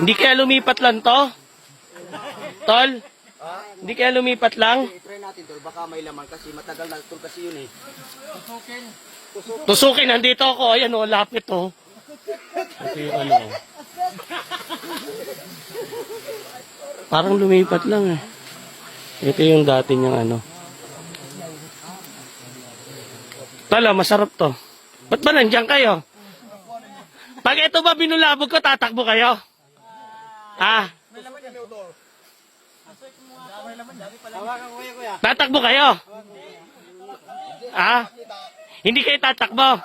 Hindi kaya lumipat lang to? Tol? Hindi kaya lumipat lang? I-try natin tol, baka may laman kasi matagal na tol kasi yun eh. Tusukin, nandito ako. Ayan o, lapit o. Ito yung ano o. Parang lumipat lang eh. Ito yung dati niyang ano. Tala, masarap to. Ba't ba nandiyan kayo? Pag ito ba binulabog ko, tatakbo kayo? Ah, tatakbo kayo? Ah, hindi kayo tatakbo?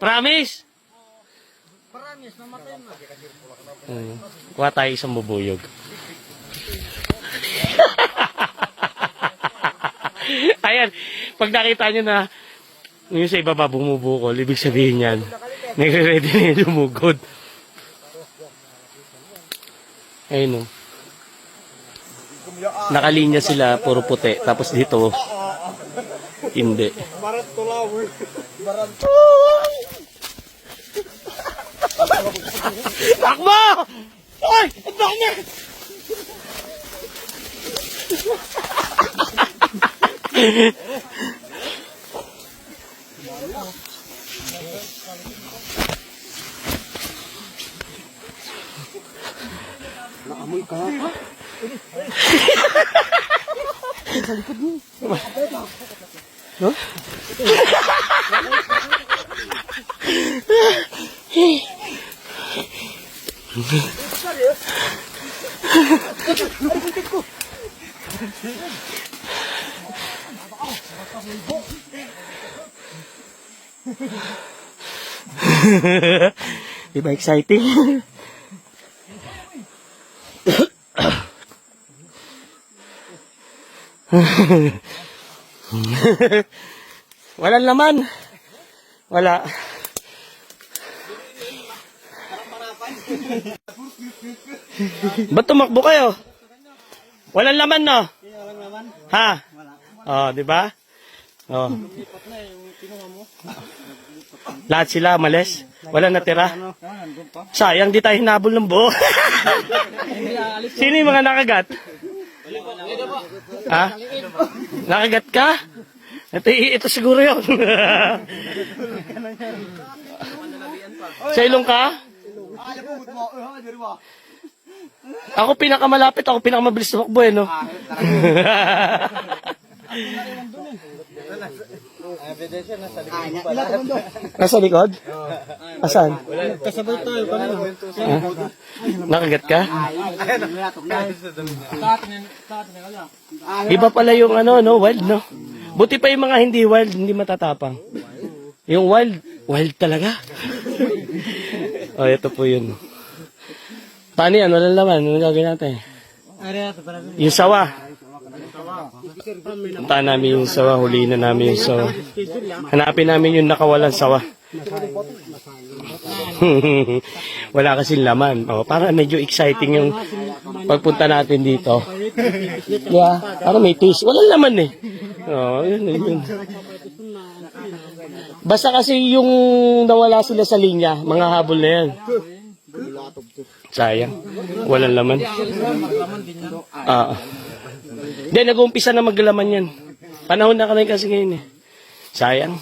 Promise? Promise, mamatay mo. Hmm. Kuha tayo isang bubuyog. Ayan, pag nakita nyo na yung sa ibaba bumubukol, ibig sabihin yan, nagre-ready na yung lumugod. Ayun o. Nakalinya sila, puro puti. Tapos dito, hindi. Barat tulaw. Barat. Takbo! Ay! Ang dami! Naamoy ka. Di ba exciting? Walang laman. Wala. Ba't tumakbo kayo? Walang laman, no? Walang naman. Ha? Wala. Oh, di ba? Oh. Lahat sila malis. Wala natira. Sayang, di tayo hinabol ng buo. Sino yung mga nakagat? Ha? Nakagat ka? Ito, ito siguro yun. Sa ilong ka? Ah. Ah. Ako pinakamalapit, ako pinakamabilis tumakbo eh, no? Evidence na sa likod. Ila to mundo. Nasa likod? Asan? Kasabay tayo kanina. Ha? Nakagat ka? Iba pala yung ano, no? Wild, no? Buti pa yung mga hindi wild, hindi matatapang. Yung wild, wild talaga. oh, ito po yun. Paano yan? Wala naman. Ano gagawin natin? Yung sawa. Punta namin yung sawa. Huliin na namin yung sawa. Hanapin namin yung nakawalan sawa. Wala kasi laman. Oh, para medyo exciting yung pagpunta natin dito. Yeah, para may taste. Walang laman eh. Oh, yun, yun. Basta kasi yung nawala sila sa linya, mga habol na yan. Sayang. Walang laman. Ah. Hindi, nag-uumpisa na maglaman yan. Panahon na kanay kasi ngayon eh. Sayang.